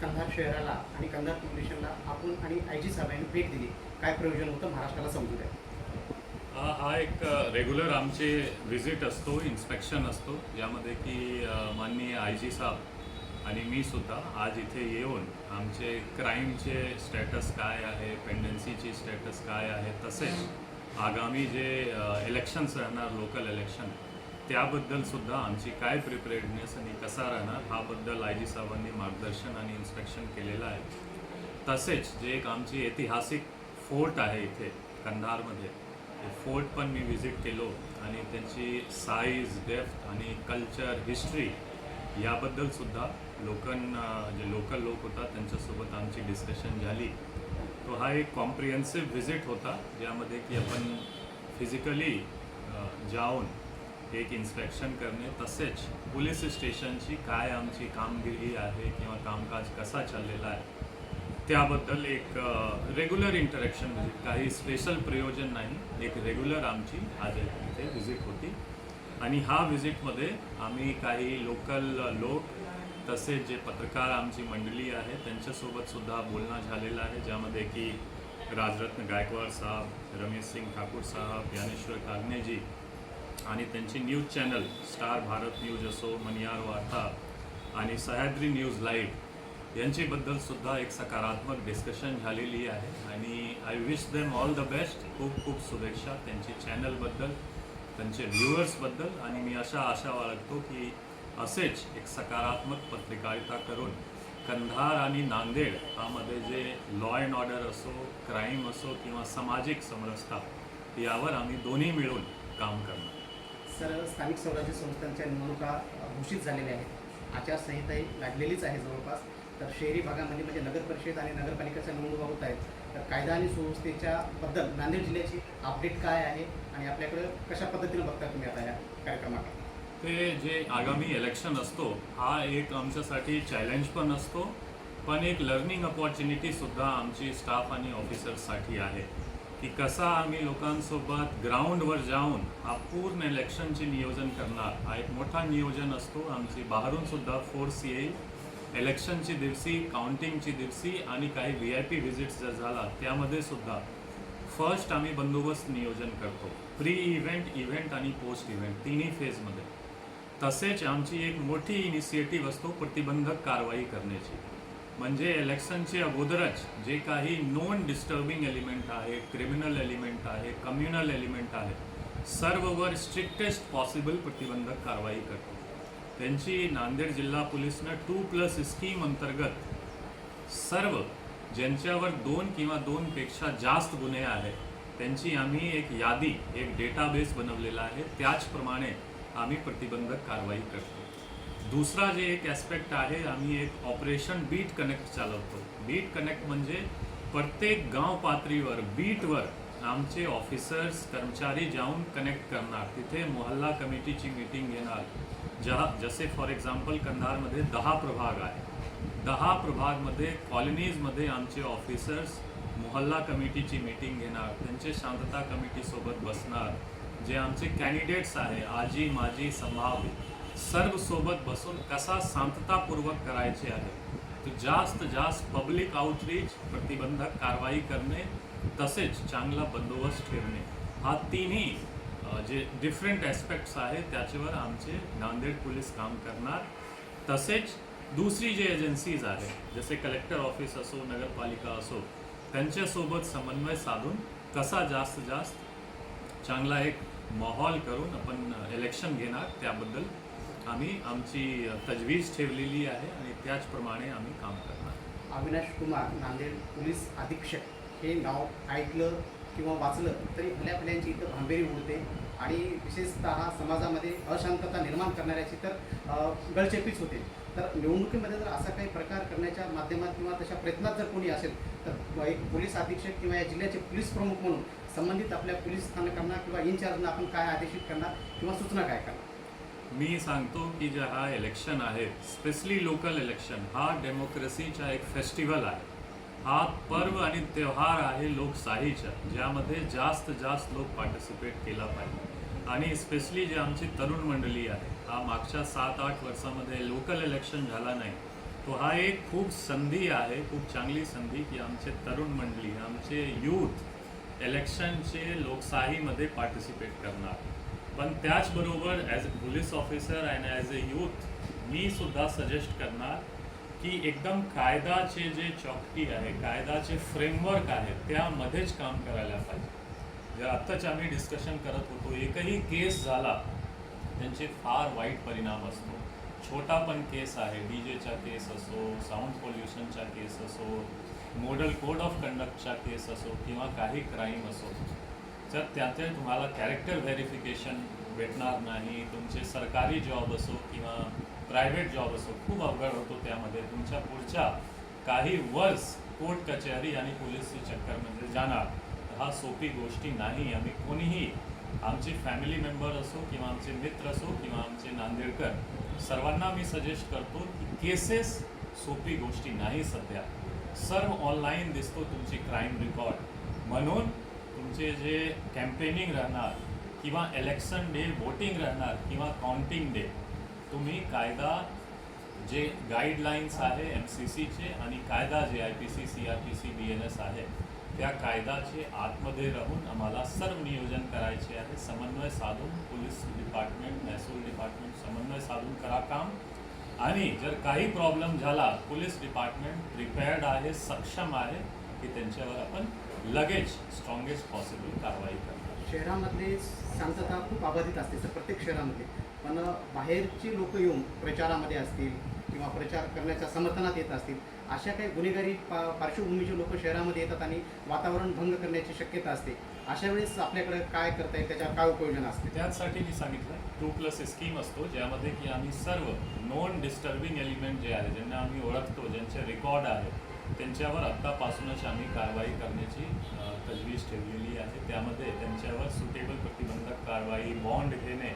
कंधार शहराला आणि कंधार पोलिसांना आपण आणि आय जी साहेबांनी भेट दिली. काय प्रयोजन होतं? महाराष्ट्राला समजू द्या. हा एक रेग्युलर आमचे व्हिजिट असतो इन्स्पेक्शन असतो. यामध्ये की माननीय आय जी साहेब आणि मी सुद्धा आज इथे येऊन आमचे क्राईमचे स्टेटस काय आहे पेंडन्सीची स्टेटस काय आहे तसेच आगामी जे इलेक्शन्स राहणार लोकल इलेक्शन त्याबद्दल सुद्धा आमची काय प्रिपेरेडनेस आणि कसा राहणार हाबद्दल आय जी साहेबांनी मार्गदर्शन आणि इन्स्पेक्शन केलेलं आहे. तसेच जे एक आमची ऐतिहासिक फोर्ट आहे इथे कंधारमध्ये ते फोर्ट पण मी व्हिजिट केलो आणि त्यांची साईज डेफ्थ आणि कल्चर हिस्ट्री याबद्दल सुद्धा जे लोकल लोक होता त्यांच्यासोबत आमची डिस्कशन झाली. तो हा एक कॉम्प्रिहेन्सिव्ह व्हिजिट होता ज्यामध्ये की आपण फिजिकली जाऊन एक इन्स्पेक्शन करणे तसेच पोलीस स्टेशनची काय आमची कामगिरी आहे किंवा कामकाज कसा चाललेला आहे त्याबद्दल एक रेग्युलर इंटरॅक्शन म्हणजे काही स्पेशल प्रयोजन नाही एक रेग्युलर आमची आज इथे व्हिजिट होती. आणि हा व्हिजिटमध्ये आम्ही काही लोकल लोक तसेच जे पत्रकार आमची मंडळी आहे त्यांच्यासोबतसुद्धा बोलणं झालेलं आहे ज्यामध्ये की राजरत्न गायकवाड साहेब रमेश सिंग ठाकूर साहेब ज्ञानेश्वर कागनेजी आणि त्यांची news channel star Bharat news असो मनियार वार्ता आणि सह्याद्री न्यूज लाईव्ह यांच्याबद्दल सुद्धा एक सकारात्मक डिस्कशन झालेली आहे. आणि I wish them all the best खूप खूप शुभेच्छा त्यांची चॅनलबद्दल त्यांचे व्ह्युअर्सबद्दल. आणि मी अशा आशा बाळगतो की असेच एक सकारात्मक पत्रकारिता करून कंधार आणि नांदेड यामध्ये जे लॉ अँड ऑर्डर असो क्राईम असो किंवा सामाजिक समरसता यावर आम्ही दोन्ही मिळून काम करणार. सर स्थानिक स्वराज्य संस्थांच्या निवडणुका घोषित झालेल्या आहेत. आचारसंहिताही लागलेलीच आहे जवळपास. तर शहरी भागामध्ये म्हणजे नगर परिषद आणि नगरपालिकेच्या निवडणुका होत आहेत. तर कायदा आणि सुव्यवस्थेच्या बद्दल नांदेड जिल्ह्याची अपडेट काय आहे आणि आपल्याकडे कशा पद्धतीने बघता तुम्ही आता या कार्यक्रमाकडे? ते जे आगामी इलेक्शन असतो हा एक आमच्यासाठी चॅलेंज पण असतो पण एक लर्निंग अपॉर्च्युनिटीसुद्धा आमची स्टाफ आणि ऑफिसर्ससाठी आहे. की कसा आम्ही लोकांसोबत ग्राउंडवर जाऊन हा पूर्ण इलेक्शनचे नियोजन करणार. हा एक मोठा नियोजन असतो. आमची बाहेरूनसुद्धा फोर्स येईल. इलेक्शनची दिवशी काउंटिंगची दिवशी आणि काही व्ही आय पी व्हिजिट्स जर झाला त्यामध्ये सुद्धा फर्स्ट आम्ही बंदोबस्त नियोजन करतो. प्री इव्हेंट इव्हेंट आणि पोस्ट इव्हेंट तिन्ही फेजमध्ये तसेच आमची एक मोठी इनिशिएटिव्ह असतो प्रतिबंधक कारवाई करण्याची. म्हणजे इलेक्शनचे अगोदरच जे काही नॉन डिस्टर्बिंग एलिमेंट आहे क्रिमिनल एलिमेंट आहे कम्युनल एलिमेंट आहे सर्ववर स्ट्रिक्टेस्ट पॉसिबल प्रतिबंधक कारवाई करतो. त्यांची नांदेड जिल्हा पोलीसनं टू प्लस स्कीम अंतर्गत सर्व ज्यांच्यावर दोन किंवा दोनपेक्षा जास्त गुन्हे आहेत त्यांची आम्ही एक यादी एक डेटाबेस बनवलेला आहे. त्याचप्रमाणे आम्ही प्रतिबंधक कारवाई करतो. दुसरा जे एक ॲस्पेक्ट आहे आम्ही एक ऑपरेशन बीट कनेक्ट चालवतो. बीट कनेक्ट म्हणजे प्रत्येक गाव पातळीवर बीटवर आमचे ऑफिसर्स कर्मचारी जाऊन कनेक्ट करणार. तिथे मोहल्ला कमिटीची मीटिंग घेणार. ज्या जसे फॉर एक्झाम्पल कंधारमध्ये दहा प्रभाग आहे दहा प्रभागमध्ये कॉलनीजमध्ये आमचे ऑफिसर्स मोहल्ला कमिटीची मीटिंग घेणार. त्यांचे शांतता कमिटीसोबत बसणार. जे आमचे कॅन्डिडेट्स आहे आजी माजी संभाव्य सर्व सोबत बसून कसा शांततापूर्वक करायचे आहे? तर जास्त जास्त पब्लिक आउटरीच प्रतिबंधक कारवाई करणे तसेच चांगला बंदोबस्त ठेवणे. हा तिन्ही जे डिफरंट ॲस्पेक्ट्स आहेत त्याच्यावर आमचे नांदेड पोलीस काम करणार. तसेच दुसरी जे एजन्सीज आहेत जसे कलेक्टर ऑफिस असो नगरपालिका असो त्यांच्यासोबत समन्वय साधून कसा जास्त जास्त चांगला एक माहोल करून आपण इलेक्शन घेणार त्याबद्दल आम्ही आमची तजवीज ठेवलेली आहे आणि त्याचप्रमाणे आम्ही काम करणार अविनाश कुमार नांदेड पोलीस अधीक्षक. हे नाव ऐकलं किंवा वाचलं तरी आपल्या भल्यांची इथं भांबेरी उडते आणि विशेषतः समाजामध्ये अशांतता निर्माण करणाऱ्याची तर गळचेपीच होते. तर निवडणुकीमध्ये जर असा काही प्रकार करण्याच्या माध्यमात किंवा तशा प्रयत्नात जर कोणी असेल तर एक पोलीस अधीक्षक किंवा या जिल्ह्याचे पोलीस प्रमुख म्हणून संबंधित आपल्या पोलीस स्थानकांना किंवा इन्चार्जना आपण काय आदेशित करणार किंवा सूचना काय करणार? मी सांगतो की जे हा इलेक्शन आहे स्पेशली लोकल इलेक्शन हा डेमोक्रेसीचा एक फेस्टिवल आहे. हा पर्व आणि त्योहार आहे लोकशाहीचा ज्यामध्ये जास्त जास्त लोक पार्टिसिपेट केला पाहिजे. आणि स्पेशली जे आमची तरुण मंडळी आहे हा मागच्या सात आठ वर्षामध्ये लोकल इलेक्शन झाला नाही. तो हा एक खूप संधी आहे खूप चांगली संधी की आमचे तरुण मंडळी आमचे यूथ इलेक्शनचे लोकशाहीमध्ये पार्टिसिपेट करणार. पण त्याचबरोबर as a police officer and as a youth मी सुद्धा सजेस्ट करणार की एकदम कायदाचे जे चौकटी आहे कायदाचे फ्रेमवर्क आहे त्यामध्येच काम करायला पाहिजे. जे आत्ताच आम्ही डिस्कशन करत होतो एकही केस झाला त्यांचे फार वाईट परिणाम असतो. छोटा पण केस आहे डी जेचा केस असो साऊंड पोल्युशनचा केस असो मॉडल कोड ऑफ कंडक्टचा केस असो किंवा काही क्राईम असो. तर त्याचे तुम्हाला कॅरेक्टर व्हेरिफिकेशन भेटणार नाही तुमचे सरकारी जॉब असो किंवा प्रायव्हेट जॉब असो खूप अवघड होतो त्यामध्ये. तुमच्या पुढच्या काही वर्ष कोर्ट कचेरी आणि पोलीसची चक्करमध्ये म्हणजे जाणार. हा सोपी गोष्टी नाही. आम्ही कोणीही आमचे फॅमिली मेंबर असो किंवा आमचे मित्र असो किंवा आमचे नांदेडकर सर्वांना मी सजेस्ट करतो की केसेस सोपी गोष्टी नाही सध्या. सर्व ऑनलाईन दिसतो तुमची क्राईम रेकॉर्ड म्हणून तुमचे जे कॅम्पेनिंग राहणार किंवा इलेक्शन डे वोटिंग राहणार किंवा काउंटिंग डे तुम्ही कायदा जे गाईडलाईन्स आहे एम सी सीचे आणि कायदा जे I P C C R P C B N S आहे त्या कायदाचे आतमध्ये राहून आम्हाला सर्व नियोजन करायचे आहे. समन्वय साधून पोलीस डिपार्टमेंट महसूल डिपार्टमेंट समन्वय साधून करा काम. आणि जर काही प्रॉब्लेम झाला पोलीस डिपार्टमेंट प्रिपेअर्ड आहे सक्षम आहे की त्यांच्यावर आपण लगेच स्ट्रॉंगेस्ट पॉसिबल कारवाई करणार शहरामधले शांतता खूप अबाधित असते सर प्रत्येक शहरामध्ये पण बाहेरची लोक येऊन प्रचारामध्ये असतील किंवा प्रचार करण्याच्या समर्थनात येत असतील अशा काही गुन्हेगारी पा पार्श्वभूमीचे लोक शहरामध्ये येतात आणि वातावरण भंग करण्याची शक्यता असते. अशा वेळेस आपल्याकडे काय करता येईल त्याच्यावर काय उपयोजना असते? त्याचसाठी मी सांगितलं टू प्लस स्कीम असतो ज्यामध्ये की आम्ही सर्व नॉन डिस्टर्बिंग एलिमेंट जे आहे ज्यांना आम्ही ओळखतो ज्यांचे रेकॉर्ड आहे त्यांच्यावर आत्तापासूनच आम्ही कारवाई करण्याची तजवीज ठेवलेली आहे. त्यामध्ये त्यांच्यावर सुटेबल प्रतिबंधक कारवाई बॉन्ड घेणे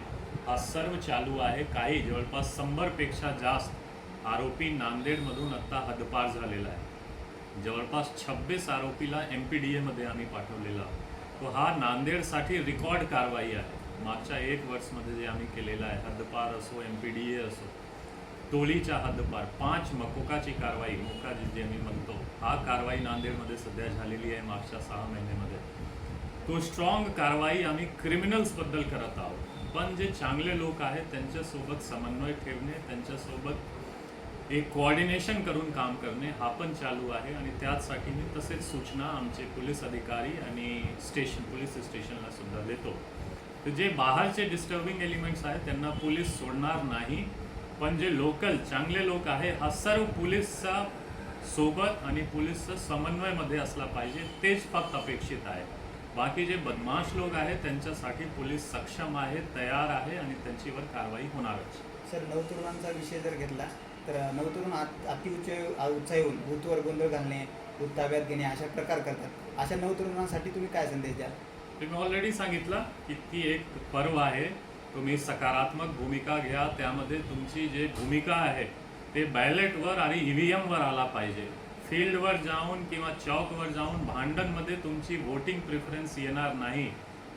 हा सर्व चालू आहे. काही जवळपास शंभरपेक्षा जास्त आरोपी नांदेडमधून आत्ता हद्दपार झालेला आहे. जवळपास छब्बीस आरोपीला एम पी डी एमध्ये आम्ही पाठवलेला आहोत. तो हा नांदेडसाठी रेकॉर्ड कारवाई आहे. मागच्या एक वर्षमध्ये जे आम्ही केलेला आहे हद्दपार असो एम पी डी ए असो टोलीच्या हद्दपार पाच मकोकाची कारवाई मोका जे आम्ही म्हणतो. हा कारवाई नांदेडमध्ये सध्या झालेली आहे मागच्या सहा महिन्यामध्ये. तो स्ट्रॉंग कारवाई आम्ही क्रिमिनल्सबद्दल करत आहोत. पण जे चांगले लोक आहेत त्यांच्यासोबत समन्वय ठेवणे त्यांच्यासोबत एक कोऑर्डिनेशन करून काम करणे हा पण चालू आहे. आणि त्याचसाठी मी तसेच सूचना आमचे पोलीस अधिकारी आणि स्टेशन पोलीस स्टेशनला सुद्धा देतो. तर जे बाहेरचे डिस्टर्बिंग एलिमेंट्स आहेत त्यांना पोलीस सोडणार नाही. पण जे लोकल चांगले लोक आहे हा सर्व पोलीसचा सोबत आणि पोलीसचा समन्वयमध्ये असला पाहिजे तेच फक्त अपेक्षित आहे. बाकी जे बदमाश लोक आहेत त्यांच्यासाठी पोलीस सक्षम आहे तयार आहे आणि त्यांच्यावर कारवाई होणारच. सर नवतरुणांचा विषय जर घेतला तर नवतरुण आत- अतिउच्च उत्साही होऊन भूतवर गोंधळ घालणे भूत ताब्यात घेणे अशा प्रकार करतात. अशा नवतरुणांसाठी तुम्ही काय संदेश द्याल? तुम्ही ऑलरेडी सांगितलं की ती एक पर्व आहे. तुम्ही सकारात्मक भूमिका घ्या त्यामध्ये तुमची जे भूमिका आहे ते बॅलेटवर आणि ई व्ही एमवर आला पाहिजे. फील्डवर जाऊन किंवा चौकवर जाऊन भांडणमध्ये तुमची वोटिंग प्रिफरन्स येणार नाही.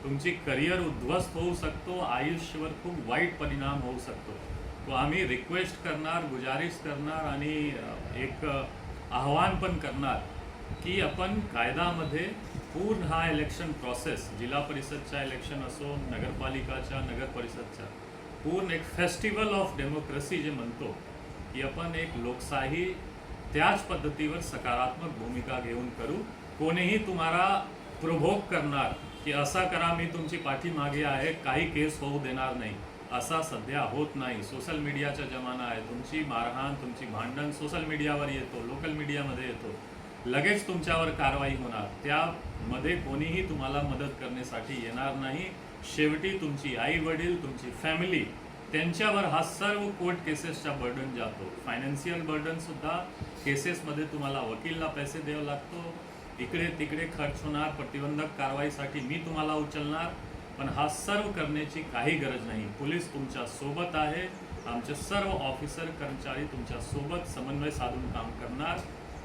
तुमची करिअर उद्ध्वस्त होऊ शकतो आयुष्यवर खूप वाईट परिणाम होऊ शकतो. तो आम्ही रिक्वेस्ट करणार गुजारिश करणार आणि एक आव्हान पण करणार. की आपण कायद्यामध्ये पूर्ण हा इलेक्शन प्रोसेस जिल्हा परिषदचा इलेक्शन असो नगरपालिकाच्या नगर परिषदच्या पूर्ण एक फेस्टिवल ऑफ डेमोक्रेसी जे म्हणतो की आपण एक लोकशाही त्याच पद्धतीवर सकारात्मक भूमिका घेऊन करू. कोणीही तुम्हाला प्रभोग करणार की असा करा मी तुमची पाठीमागे आहे काही केस होऊ देणार नाही. असा सध्या होत नाही. सोशल मीडियाचा जमाना आहे. तुमची मारहाण तुमची भांडण सोशल मीडियावर येतो लोकल मीडियामध्ये येतो. लगेच तुमच्यावर कारवाई होणार. त्यामध्ये कोणीही तुम्हाला मदत करण्यासाठी येणार नाही. शेवटी तुमची आई वडील तुमची फॅमिली त्यांच्यावर हा सर्व कोर्ट केसेसचा बर्डन जातो. फायनान्शियल बर्डन सुद्धा केसेसमध्ये तुम्हाला वकीलला पैसे द्यावं लागतो. इकडे तिकडे खर्च होणार प्रतिबंधक कारवाईसाठी मी तुम्हाला उचलणार पण हा सर्व करण्याची काही गरज नाही. पोलीस तुमच्यासोबत आहे. आमचे सर्व ऑफिसर कर्मचारी तुमच्यासोबत समन्वय साधून काम करणार.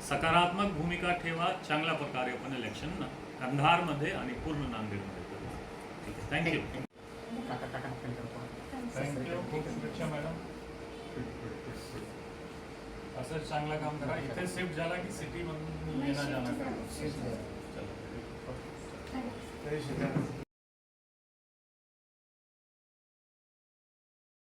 सकारात्मक भूमिका ठेवा चांगल्या प्रकारे आपण इलेक्शन कंधारमध्ये आणि पूर्ण नांदेडमध्ये करू. ठीक आहे थँक्यू मॅडम असंच चांगलं काम करा. इथे शिफ्ट झाला की सिटी मधून येणं जाणं करा